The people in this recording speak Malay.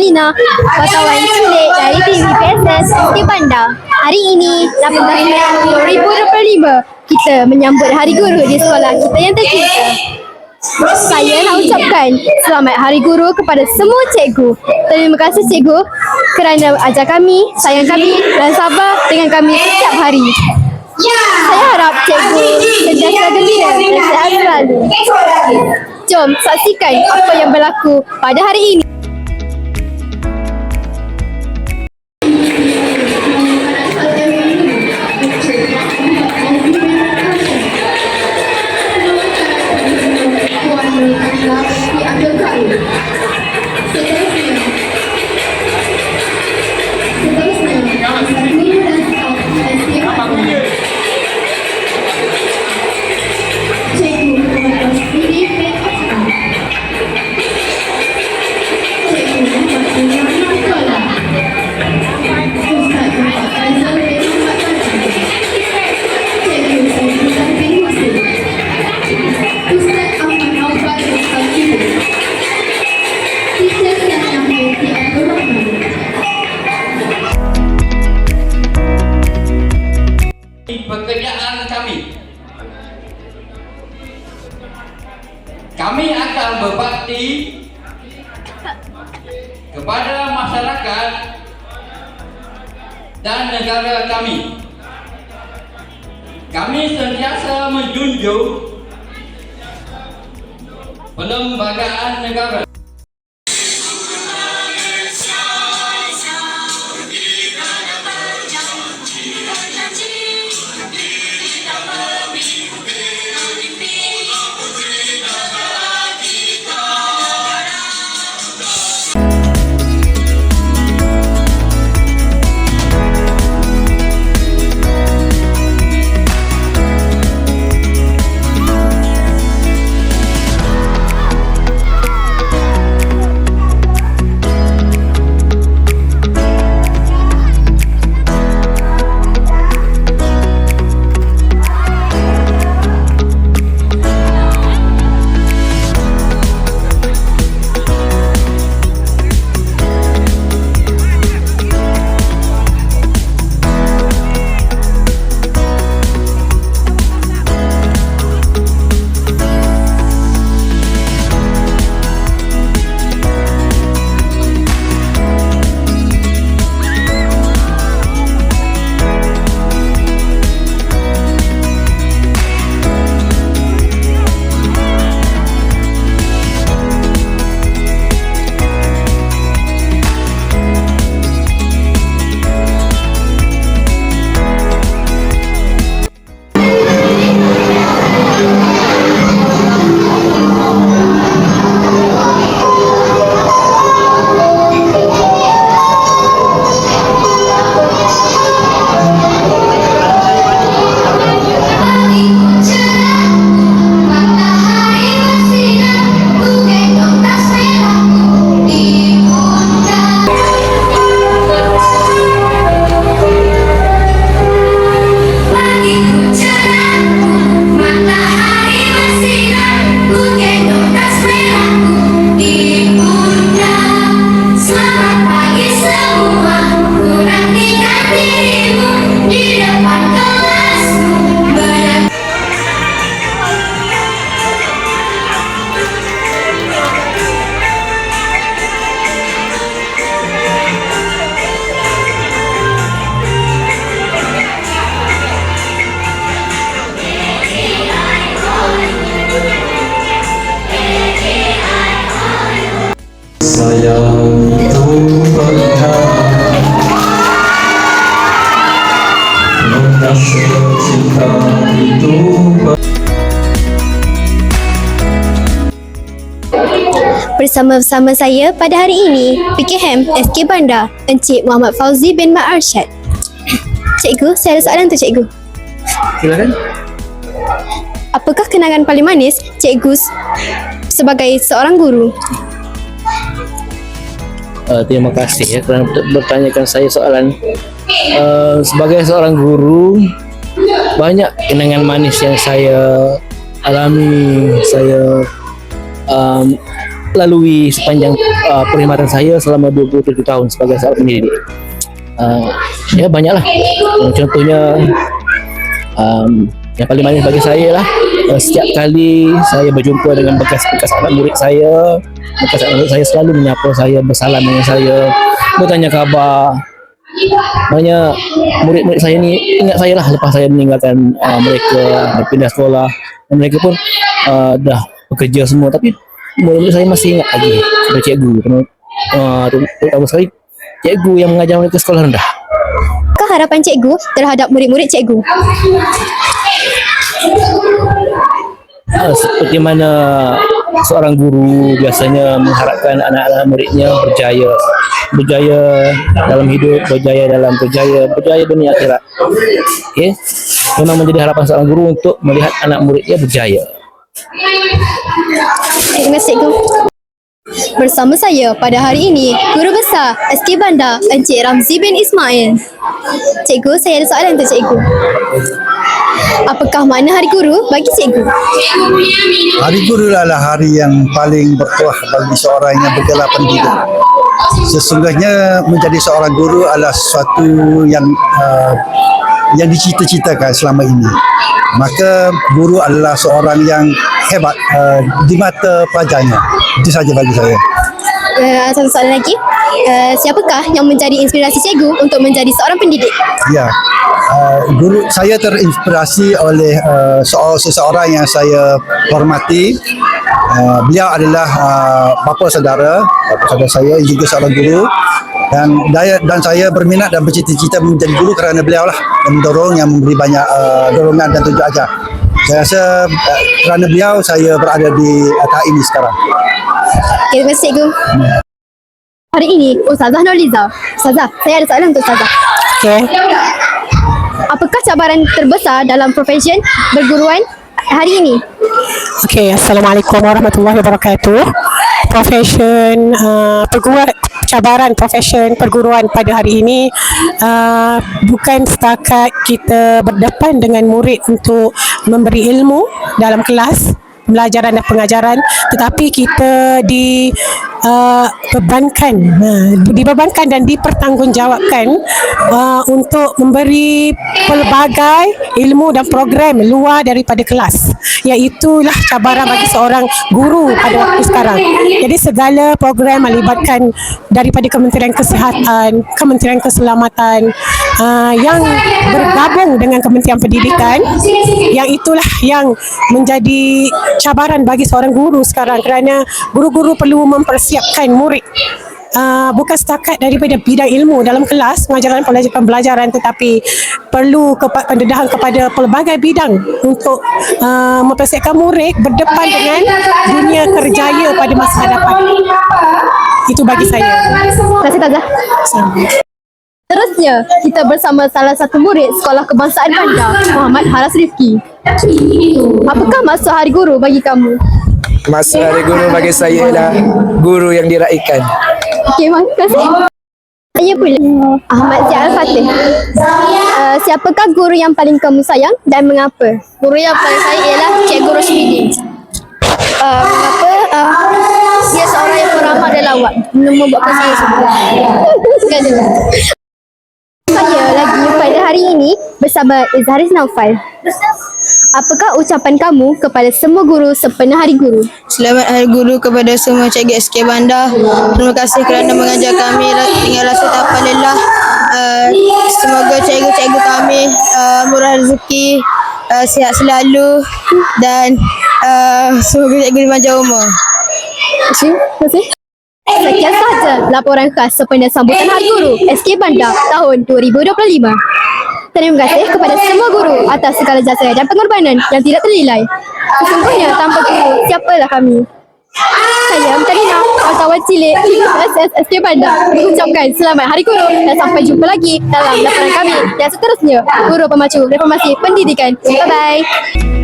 Mita Lina, wartawan cilik dari TV PSS di Bandar. Hari ini, 18 Mei 2025, kita menyambut Hari Guru di sekolah kita yang tercinta. Saya nak ucapkan selamat Hari Guru kepada semua cikgu. Terima kasih cikgu kerana ajar kami, sayang kami dan sabar dengan kami setiap hari. Saya harap cikgu sentiasa gembira dan sihat selalu. Jom saksikan apa yang berlaku pada hari ini. Dan negara kami. Kami sentiasa menjunjung perlembagaan negara. Sayang itu perihal Merasa cinta itu Bersama-sama saya pada hari ini, PKM SK Bandar, Encik Muhammad Fauzi bin Mak Arsyad. Cikgu, saya ada soalan untuk cikgu. Silakan. Apakah kenangan paling manis cikgu sebagai seorang guru? Uh, terima kasih ya kerana ber- bertanyakan saya soalan. Uh, sebagai seorang guru, banyak kenangan manis yang saya alami. Saya um, lalui sepanjang uh, perkhidmatan saya selama 27 tahun sebagai seorang pendidik. Uh, ya banyaklah. Uh, contohnya um, yang paling manis bagi saya lah uh, setiap kali saya berjumpa dengan bekas-bekas anak murid saya, saya selalu menyapa saya, bersalam dengan saya, bertanya khabar. Banyak murid-murid saya ni ingat saya lah lepas saya meninggalkan uh, mereka berpindah sekolah. Dan mereka pun uh, dah bekerja semua. Tapi murid-murid saya masih ingat lagi kepada cikgu. Uh, terutama sekali cikgu yang mengajar mereka sekolah rendah. Apakah harapan cikgu terhadap murid-murid cikgu? uh, seperti mana seorang guru biasanya mengharapkan anak-anak muridnya berjaya berjaya dalam hidup berjaya dalam berjaya berjaya dunia akhirat okey memang menjadi harapan seorang guru untuk melihat anak muridnya berjaya Terima kasih cikgu. Bersama saya pada hari ini, Guru Besar SK Bandar Encik Ramzi bin Ismail. Cikgu, saya ada soalan untuk cikgu. Apakah makna hari guru bagi cikgu? Hari Guru adalah hari yang paling bertuah bagi seorang yang bergelar pendidik. Sesungguhnya menjadi seorang guru adalah sesuatu yang uh, yang dicita-citakan selama ini. Maka guru adalah seorang yang hebat uh, di mata pelajarnya. Itu saja bagi saya. Uh, satu soalan lagi. Uh, siapakah yang menjadi inspirasi cikgu untuk menjadi seorang pendidik? Ya. Uh, guru saya terinspirasi oleh uh, seorang seseorang yang saya hormati. Uh, beliau adalah uh, bapa saudara, bapa saudara saya juga seorang guru dan daya dan saya berminat dan bercita-cita menjadi guru kerana beliau lah yang mendorong yang memberi banyak uh, dorongan dan tunjuk ajar. Saya rasa uh, kerana beliau saya berada di uh, tahap ini sekarang. Okay, terima kasih cikgu. Hari ini, Ustazah Nurliza. Ustazah, saya ada soalan untuk Ustazah. Okay. Apakah cabaran terbesar dalam profesion berguruan hari ini? Okay. Assalamualaikum warahmatullahi wabarakatuh. Profession uh, perguruan cabaran profession perguruan pada hari ini uh, bukan setakat kita berdepan dengan murid untuk memberi ilmu dalam kelas pembelajaran dan pengajaran tetapi kita di uh, bebankan uh, dibebankan dan dipertanggungjawabkan uh, untuk memberi pelbagai ilmu dan program luar daripada kelas. Iaitulah cabaran bagi seorang guru pada waktu sekarang. Jadi segala program melibatkan daripada Kementerian Kesihatan Kementerian Keselamatan uh, yang bergabung dengan Kementerian Pendidikan yang itulah yang menjadi cabaran bagi seorang guru sekarang kerana guru-guru perlu mempersiapkan murid. Uh, bukan setakat daripada bidang ilmu. Dalam kelas pengajaran pelajaran pembelajaran tetapi perlu kepa- pendedahan kepada pelbagai bidang untuk uh, mempersiapkan murid berdepan dengan dunia kerjaya pada masa hadapan. itu bagi saya. Terima kasih Ustazah. Terusnya, kita bersama salah satu murid Sekolah Kebangsaan Bandar, Muhammad Haras Rifki. Apakah maksud hari guru bagi kamu? Maksud hari guru bagi saya adalah guru yang diraikan. Okey, terima kasih. Saya pula Ahmad Zial Fatih. Uh, siapakah guru yang paling kamu sayang dan mengapa? Guru yang paling saya ialah Cikgu Rosmini. Uh, mengapa? Uh, dia seorang yang peramah dan lawak. Membuatkan saya suka. Kan dia? Saya lagi pada hari ini bersama Izharis Naufal. Apakah ucapan kamu kepada semua guru sepenuh hari guru? Selamat Hari Guru kepada semua cikgu SK Bandar. Terima kasih kerana mengajar kami dengan rasa tak lelah. Uh, semoga cikgu-cikgu kami uh, murah rezeki, uh, sihat selalu dan uh, semoga cikgu dipanjang umur. Terima kasih. Sekian sahaja laporan khas sepenuh sambutan Hari Guru SK Bandar tahun 2025. Terima kasih kepada semua guru atas segala jasa dan pengorbanan yang tidak ternilai. Sesungguhnya tanpa guru, siapalah kami? Saya Amtarina, wartawan cilik SS SK Bandar mengucapkan selamat Hari Guru dan sampai jumpa lagi dalam laporan kami yang seterusnya Guru Pemacu Reformasi Pendidikan. Bye-bye.